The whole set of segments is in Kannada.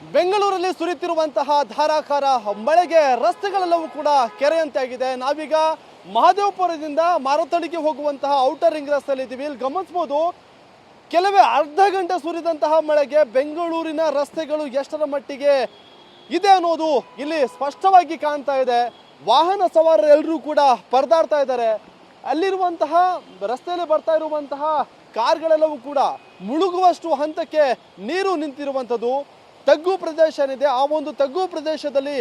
ಬೆಂಗಳೂರಲ್ಲಿ ಸುರಿಯುತ್ತಿರುವಂತಹ ಧಾರಾಕಾರ ಮಳೆಗೆ ರಸ್ತೆಗಳೆಲ್ಲವೂ ಕೂಡ ಕೆರೆಯಂತೆ ಆಗಿದೆ ನಾವೀಗ ಮಹದೇವಪುರದಿಂದ ಮಾರತಳಿಗೆ ಹೋಗುವಂತಹ ಔಟರ್ ರಿಂಗ್ ರಸ್ತೆಯಲ್ಲಿ ಇದ್ದೀವಿ. ಇಲ್ಲಿ ಗಮನಿಸ್ಬೋದು ಕೆಲವೇ ಅರ್ಧ ಗಂಟೆ ಸುರಿದಂತಹ ಮಳೆಗೆ ಬೆಂಗಳೂರಿನ ರಸ್ತೆಗಳು ಎಷ್ಟರ ಮಟ್ಟಿಗೆ ಇದೆ ಅನ್ನೋದು ಇಲ್ಲಿ ಸ್ಪಷ್ಟವಾಗಿ ಕಾಣ್ತಾ ಇದೆ. ವಾಹನ ಸವಾರರೆಲ್ಲರೂ ಕೂಡ ಪರದಾಡ್ತಾ ಇದ್ದಾರೆ. ಅಲ್ಲಿರುವಂತಹ, ರಸ್ತೆಯಲ್ಲಿ ಬರ್ತಾ ಇರುವಂತಹ ಕಾರ್ಗಳೆಲ್ಲವೂ ಕೂಡ ಮುಳುಗುವಷ್ಟು ಹಂತಕ್ಕೆ ನೀರು ನಿಂತಿರುವಂಥದ್ದು. ತಗ್ಗು ಪ್ರದೇಶ ಏನಿದೆ, ಆ ಒಂದು ತಗ್ಗು ಪ್ರದೇಶದಲ್ಲಿ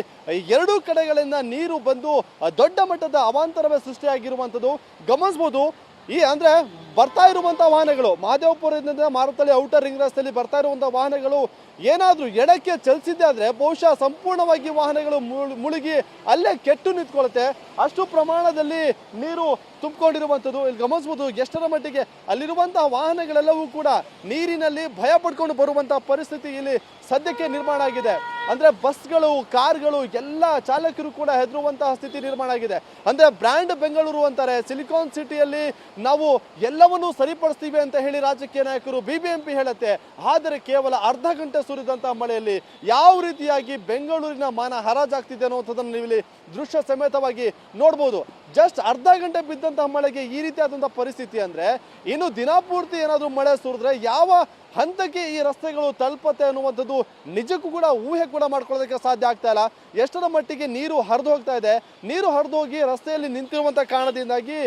ಎರಡೂ ಕಡೆಗಳಿಂದ ನೀರು ಬಂದು ದೊಡ್ಡ ಮಟ್ಟದ ಅವಾಂತರವೇ ಸೃಷ್ಟಿಯಾಗಿರುವಂಥದ್ದು. ಗಮನಿಸ್ಬೋದು ಈ ಅಂದ್ರೆ ಬರ್ತಾ ಇರುವಂಥ ವಾಹನಗಳು ಮಾದೇವಪುರದಿಂದ ಮಾರುತಳಿ ಔಟರ್ ರಿಂಗ್ ರಸ್ತೆಯಲ್ಲಿ ಬರ್ತಾ ಇರುವಂಥ ವಾಹನಗಳು ಏನಾದರೂ ಎಡಕ್ಕೆ ಚಲಿಸಿದ್ದೆ ಆದರೆ ಬಹುಶಃ ಸಂಪೂರ್ಣವಾಗಿ ವಾಹನಗಳು ಮುಳ್- ಮುಳುಗಿ ಅಲ್ಲೇ ಕೆಟ್ಟು ನಿಂತ್ಕೊಳ್ಳುತ್ತೆ. ಅಷ್ಟು ಪ್ರಮಾಣದಲ್ಲಿ ನೀರು ತುಂಬಿಕೊಂಡಿರುವಂಥದ್ದು ಇಲ್ಲಿ ಗಮನಿಸ್ಬೋದು, ಎಷ್ಟರ ಮಟ್ಟಿಗೆ ಅಲ್ಲಿರುವಂಥ ವಾಹನಗಳೆಲ್ಲವೂ ಕೂಡ ನೀರಿನಲ್ಲಿ ಭಯ ಪಡ್ಕೊಂಡು ಬರುವಂಥ ಪರಿಸ್ಥಿತಿ ಇಲ್ಲಿ ಸದ್ಯಕ್ಕೆ ನಿರ್ಮಾಣ ಆಗಿದೆ. ಅಂದ್ರೆ ಬಸ್ಗಳು, ಕಾರ್ಗಳು, ಎಲ್ಲ ಚಾಲಕರು ಕೂಡ ಹೆದರುವಂತಹ ಸ್ಥಿತಿ ನಿರ್ಮಾಣ ಆಗಿದೆ. ಅಂದ್ರೆ ಬ್ರ್ಯಾಂಡ್ ಬೆಂಗಳೂರು ಅಂತಾರೆ. ಸಿಲಿಕಾನ್ ಸಿಟಿಯಲ್ಲಿ ನಾವು ಎಲ್ಲವನ್ನೂ ಸರಿಪಡಿಸ್ತೀವಿ ಅಂತ ಹೇಳಿ ರಾಜಕೀಯ ನಾಯಕರು ಬಿಬಿಎಂಪಿ ಹೇಳುತ್ತೆ. ಆದರೆ ಕೇವಲ ಅರ್ಧ ಗಂಟೆ ಸುರಿದಂತಹ ಮಳೆಯಲ್ಲಿ ಯಾವ ರೀತಿಯಾಗಿ ಬೆಂಗಳೂರಿನ ಮಾನ ಹರಾಜಾಗ್ತಿದೆ ಅನ್ನುವಂಥದ್ದನ್ನು ನೀವು ಇಲ್ಲಿ ದೃಶ್ಯ ಸಮೇತವಾಗಿ ನೋಡ್ಬೋದು. ಜಸ್ಟ್ ಅರ್ಧ ಗಂಟೆ ಬಿದ್ದಂತಹ ಮಳೆಗೆ ಈ ರೀತಿಯಾದಂತಹ ಪರಿಸ್ಥಿತಿ ಅಂದ್ರೆ ಇನ್ನು ದಿನಪೂರ್ತಿ ಏನಾದರೂ ಮಳೆ ಸುರಿದ್ರೆ ಯಾವ ಹಂತಕ್ಕೆ ಈ ರಸ್ತೆಗಳು ತಲುಪತ್ತೆ ಅನ್ನುವಂಥದ್ದು ನಿಜಕ್ಕೂ ಕೂಡ ಊಹೆ ಕೂಡ ಮಾಡ್ಕೊಳ್ಳೋದಕ್ಕೆ ಸಾಧ್ಯ ಆಗ್ತಾ ಇಲ್ಲ. ಎಷ್ಟರ ಮಟ್ಟಿಗೆ ನೀರು ಹರಿದು ಹೋಗ್ತಾ ಇದೆ. ನೀರು ಹರಿದು ಹೋಗಿ ರಸ್ತೆಯಲ್ಲಿ ನಿಂತಿರುವಂಥ ಕಾರಣದಿಂದಾಗಿ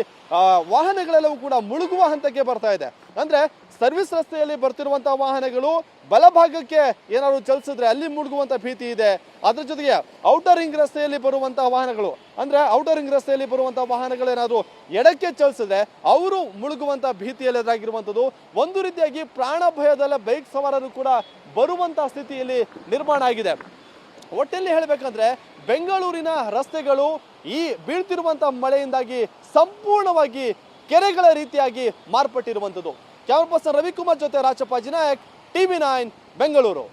ವಾಹನಗಳೆಲ್ಲವೂ ಕೂಡ ಮುಳುಗುವ ಹಂತಕ್ಕೆ ಬರ್ತಾ ಇದೆ. ಅಂದ್ರೆ ಸರ್ವಿಸ್ ರಸ್ತೆಯಲ್ಲಿ ಬರ್ತಿರುವಂತಹ ವಾಹನಗಳು ಬಲಭಾಗಕ್ಕೆ ಏನಾದ್ರು ಚಲಿಸಿದ್ರೆ ಅಲ್ಲಿ ಮುಳುಗುವಂತ ಭೀತಿ ಇದೆ. ಅದ್ರ ಜೊತೆಗೆ ಔಟರ್ ರಿಂಗ್ ರಸ್ತೆಯಲ್ಲಿ ಬರುವಂತಹ ವಾಹನಗಳು, ಅಂದ್ರೆ ಔಟರ್ ರಿಂಗ್ ರಸ್ತೆಯಲ್ಲಿ ಬರುವಂತಹ ವಾಹನಗಳು ಏನಾದ್ರು ಎಡಕ್ಕೆ ಚಲಿಸಿದ್ರೆ ಅವರು ಮುಳುಗುವಂತ ಭೀತಿಯಲ್ಲಿ ಎದುರಾಗಿರುವಂಥದ್ದು ಒಂದು ರೀತಿಯಾಗಿ ಪ್ರಾಣ ಭಯದಲ್ಲ ಬೈಕ್ ಸವಾರರು ಕೂಡ ಬರುವಂತಹ ಸ್ಥಿತಿಯಲ್ಲಿ ನಿರ್ಮಾಣ ಆಗಿದೆ. ಒಟ್ಟಲ್ಲಿ ಹೇಳಬೇಕಂದ್ರೆ ಬೆಂಗಳೂರಿನ ರಸ್ತೆಗಳು ಈ ಬೀಳ್ತಿರುವಂತಹ ಮಳೆಯಿಂದಾಗಿ ಸಂಪೂರ್ಣವಾಗಿ ಕೆರೆಗಳ ರೀತಿಯಾಗಿ ಮಾರ್ಪಟ್ಟಿರುವಂಥದ್ದು ಕ್ಯಾಮರಾ ಪರ್ಸನ್ ರವಿಕುಮಾರ್ ಜೊತೆ ರಾಚಪ್ಪ ಜಿನಾಯಕ್ ಟಿವಿ ನೈನ್, ಬೆಂಗಳೂರು.